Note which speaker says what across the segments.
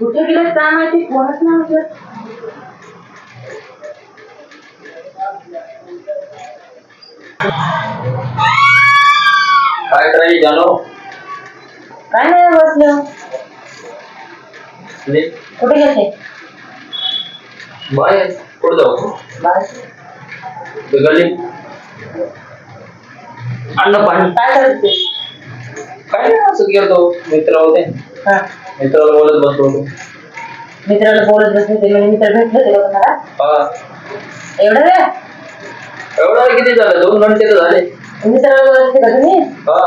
Speaker 1: कुठे गेलं काय माहिती? कोणच नाही
Speaker 2: काय करायची जाणो
Speaker 1: काय नाही बसलं. कुठे गेले
Speaker 2: बाहेर. कुठं जाऊ. गल्ली अन्न पाणी.
Speaker 1: काय करत ते?
Speaker 2: काय नाही असं गेलो मित्र होते
Speaker 1: हा.
Speaker 2: मित्राला बोलत बसलो होतो.
Speaker 1: मित्राला बोलत बसले ते म्हणजे मित्र भेटले ते तुम्हाला?
Speaker 2: हा.
Speaker 1: एवढं वेळ?
Speaker 2: एवढं किती झालं? दोन घंटे तर झाले.
Speaker 1: मित्राला बोलत होते का तुम्ही?
Speaker 2: हा.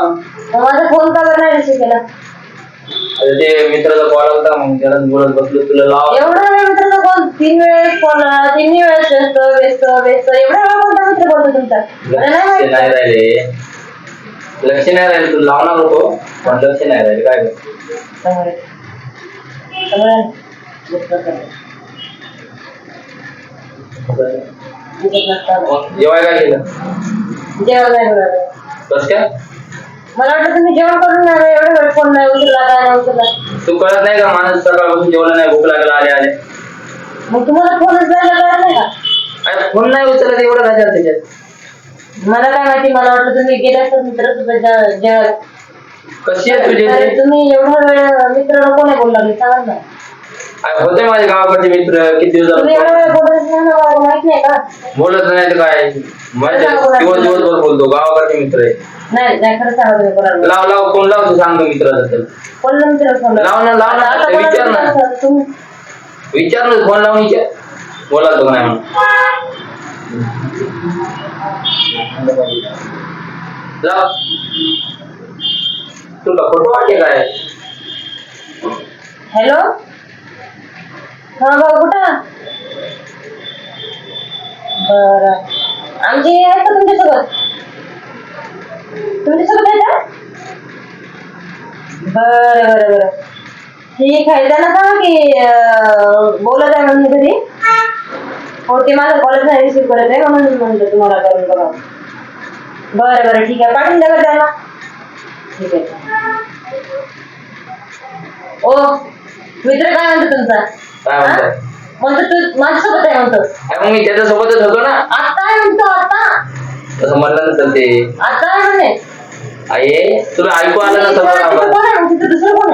Speaker 1: मग माझा फोन का बरं नाही केला?
Speaker 2: आता ते मित्राचा कॉल होता मग त्याला बोलत बसलो. तुला लाव.
Speaker 1: एवढा वेळ तीन वेळेस
Speaker 2: लक्ष तू लावणार लक्ष नाही राहिले करू?
Speaker 1: जेवण जेवण नाही
Speaker 2: तू नाही भूक लागला आले आले
Speaker 1: मग तुम्हाला फोनच नाही कळत नाही का?
Speaker 2: अरे फोन नाही उचलत एवढं काय झालं त्याच्यात.
Speaker 1: मला काय माहिती मला वाटलं तुम्ही गेले असतात मित्र जेवायला
Speaker 2: कशी आहे तुझी?
Speaker 1: अरे तुम्ही एवढा वेळ मित्र कोणी बोलला मी सांगा ना.
Speaker 2: अरे होते माझे गावाकडचे मित्र किती दिवस
Speaker 1: तुम्ही एवढा
Speaker 2: झाले
Speaker 1: वेळ बोलत नाही ना मला माहीत नाही का?
Speaker 2: बोलत नाही तर काय? दिवस दिवसभर बोलतो गावाकडचे मित्र आहे.
Speaker 1: नाही नाही खरं सांगा तुम्ही कोणाला
Speaker 2: लाव लाव कोण लाव तू सांगतो मित्राबद्दल
Speaker 1: कोणाला मित्र फोन
Speaker 2: लाव ना, लाव ना. विचार ना.
Speaker 1: तुम्ही
Speaker 2: विचारलं फोन लावून विचार बोला तो नाही तुला फोटो वाटते काय?
Speaker 1: हॅलो? हा भाऊ कुठं? बर. आमची आहे का तुमच्यासोबत? तुमच्यासोबत आहे का? बरं बरं बरं. ठीक आहे त्यांना सांगा की अं, बोलत आहे म्हणून घरी. हो ते माझं कॉलेज नाही रिसिव्ह करत आहे म्हणून म्हणलं तुम्हाला करून बघा. बरं बरं ठीक आहे. पाठवून द्या बरं त्यांना. ठीक आहे. ओ मित्र काय म्हणतो तुमचा?
Speaker 2: काय
Speaker 1: हा? म्हणतो तू माझ्यासोबत आहे म्हणतो.
Speaker 2: अरे मग मी त्याच्यासोबतच होतो ना.
Speaker 1: आता आहे म्हणतो आता.
Speaker 2: तसं म्हणलं नसेल ते.
Speaker 1: आता आहे म्हणे.
Speaker 2: आई तुला ऐकू आलं नसेल
Speaker 1: तिथं
Speaker 2: बरोबर.
Speaker 1: कोण आहे? मग तिथं दुसरं कोण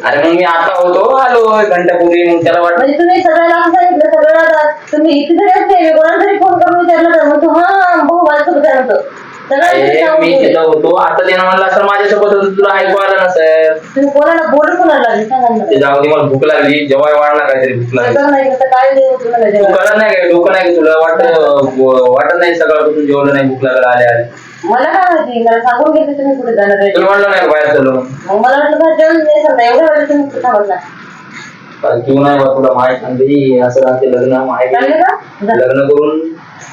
Speaker 2: अरे मग मी आता होतो आलो घंटापूर्वी. मग त्याला वाटलं
Speaker 1: म्हणजे तुम्ही सगळ्याला असं सांगितलं सगळ्याला तुम्ही इथे जरी असले कोणाला तरी फोन करून विचारलं तर म्हणतो हा भाऊ माझ्यासोबत आहे.
Speaker 2: मी. तिथं होतो. आता त्यानं म्हणलं असं माझ्यासोबत होतं तुला ऐकू आलं नसेल
Speaker 1: तुम्ही कोणाला बोलू कोणाला लागले सांगा ना.
Speaker 2: ते जाऊ दे मला भूक लागली. जेवाय वाढला काहीतरी भूक लागली.
Speaker 1: सगळं नाही तर काय देऊ
Speaker 2: तू
Speaker 1: जेवायला?
Speaker 2: कळत नाही काय? डोकं नाही का तुला? वाटत वाटत नाही सकाळपासून जेवलं नाही भूक लागला आले आले
Speaker 1: मला काय माहिती मला सांगून घेते तुम्ही कुठे जाणार आहे.
Speaker 2: तुला म्हणलं नाही का बाहेर चलो
Speaker 1: मग मला वाटलं का जेवण नाही समजा एवढ्या वेळ तुम्ही कुठे थांबत नाही.
Speaker 2: किंवा नाही बा तुला माहीत असं राहते लग्न माहिती
Speaker 1: चालले का? जा.
Speaker 2: लग्न करून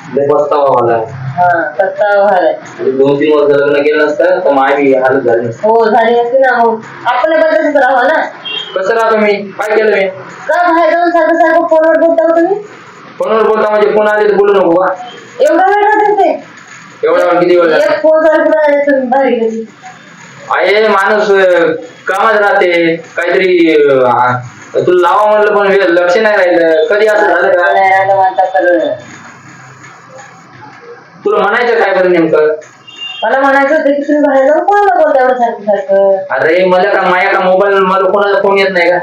Speaker 2: पस्तावा
Speaker 1: हा
Speaker 2: दोन तीन वर्ष लग्न केलं नसतं तर माय हालत झाली.
Speaker 1: हो झाली असती ना आपण बदलच राहावं ना.
Speaker 2: कसं राहतो मी? काय केलं मी?
Speaker 1: का बाहेर जाऊन सारखं सारखं फोनवर बोलता तुम्ही?
Speaker 2: फोनवर बोलता म्हणजे फोन आले तर बोलू नको का?
Speaker 1: एवढा वेळ राहते ते.
Speaker 2: एवढा वेळ किती वेळ?
Speaker 1: एक फोन सारखं तुम्ही बाहेर गेली
Speaker 2: आहे माणूस अं, कामात राहते. काहीतरी अं, आ- तुला लावा म्हणलं पण वेळ लक्ष नाही राहिलं. कधी असं झालं का?
Speaker 1: नाही राहिलं म्हणता तर
Speaker 2: तुला म्हणायचं काय बरं नेमकं?
Speaker 1: मला म्हणायचं होतं की तुम्ही बाहेर जाऊन कोणाला बोलता एवढं सारखं सारखं
Speaker 2: अरे मला का माया का मोबाईल मला कोणाचा फोन येत नाही का?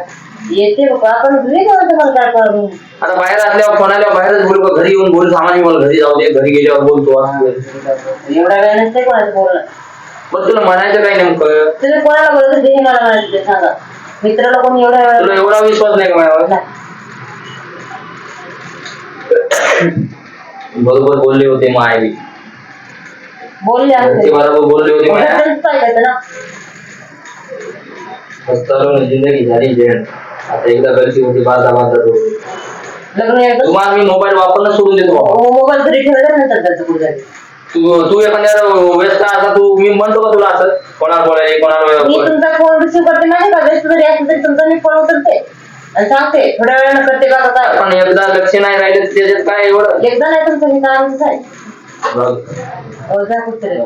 Speaker 1: येते बाबा आपण घरी जाऊन तुम्हाला काय करू
Speaker 2: आता बाहेर असल्यावर फोन आल्यावर बाहेरच बोलू का? घरी येऊन बोलू सामान्य मला घरी जाऊ दे घरी गेल्यावर बोलतो असं.
Speaker 1: एवढा वेळ नसते कोणाचं बोलणं
Speaker 2: पण तुला म्हणायचं काय नेमकं?
Speaker 1: तुम्ही कोणाला बोलत होते हे मला म्हणायचं ते सांगा. मित्राला कोणी एवढा वेळ
Speaker 2: तुला एवढा विश्वास नाही का माझ्यावर. बरोबर बोलले होते मग आई
Speaker 1: बोलले
Speaker 2: ते
Speaker 1: असते
Speaker 2: बरोबर बोलले होते
Speaker 1: ना.
Speaker 2: तरुण जिंदगी झाली आता एकदा गलती होती बाजा बाजा तो.
Speaker 1: लग्न एकदा
Speaker 2: तुम्हाला मी मोबाईल वापरणं सोडून देतो बाबा.
Speaker 1: मोबाईल घरी ठेवला नंतर त्याचं पुढे
Speaker 2: तू तू एखाद्या व्यस्त असा तू मी म्हणतो का तुला असं? कोणाला बोलायला
Speaker 1: मी
Speaker 2: कोणाला
Speaker 1: तुमचा फोन रिसिव्ह करते माहिती का व्यस्त जरी असलं तरी तुमचा मी फोन उचलते. आणि सांगते थोड्या वेळानं करते काय
Speaker 2: पण एकदा लक्ष नाही राहिलं त्याच्यात काय एवढं?
Speaker 1: एकदा नाही तुमचं हे कामच आहे
Speaker 2: बघ.
Speaker 1: हो जा कुठतरी